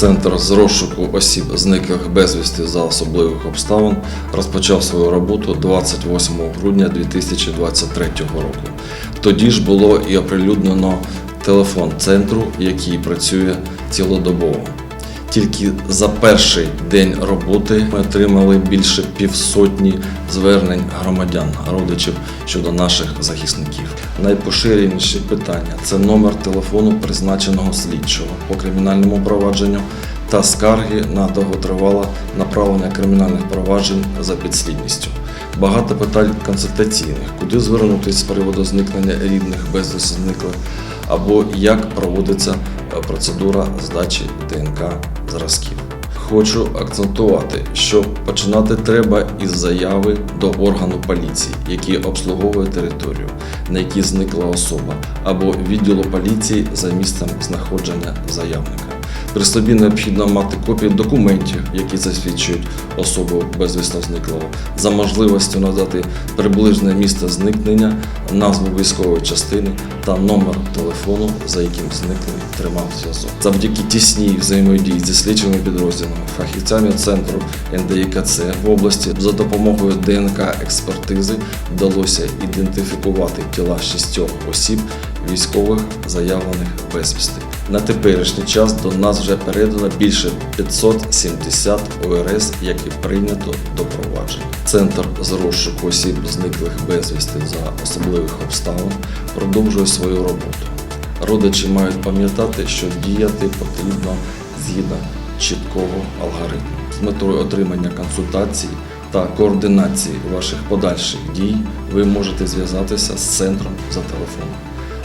Центр з розшуку осіб, зниклих безвісти за особливих обставин, розпочав свою роботу 28 грудня 2023 року. Тоді ж було і оприлюднено телефон центру, який працює цілодобово. Тільки за перший день роботи ми отримали більше півсотні звернень громадян, родичів щодо наших захисників. Найпоширеніші питання це номер телефону призначеного слідчого по кримінальному провадженню та скарги на довготривале направлення кримінальних проваджень за підслідністю. Багато питань консультаційних, куди звернутися з приводу зникнення рідних безвісти зниклих, або як проводиться е, процедура здачі ДНК зразків. Хочу акцентувати, що починати треба із заяви до органу поліції, який обслуговує територію, на якій зникла особа, або відділу поліції за місцем знаходження заявника. При собі необхідно мати копії документів, які засвідчують особу безвісно зниклого, за можливістю надати приближне місце зникнення, назву військової частини та номер телефону, за яким зниклий тримав зв'язок. Завдяки тісній взаємодії зі слідчими підрозділами, фахівцями центру НДІКЦ в області за допомогою ДНК експертизи вдалося ідентифікувати тіла шістьох осіб військових заявлених безвісти. На теперішній час до нас вже передано більше 570 ОРС, які прийнято до провадження. Центр з розшуку осіб зниклих безвісти за особливих обставин продовжує свою роботу. Родичі мають пам'ятати, що діяти потрібно згідно чіткого алгоритму з метою отримання консультацій та координації ваших подальших дій ви можете зв'язатися з центром за телефоном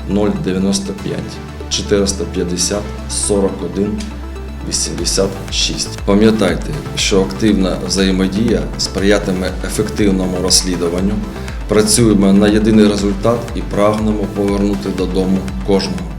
095 450 41 86. Пам'ятайте, що активна взаємодія сприятиме ефективному розслідуванню. Працюємо на єдиний результат і прагнемо повернути додому кожного.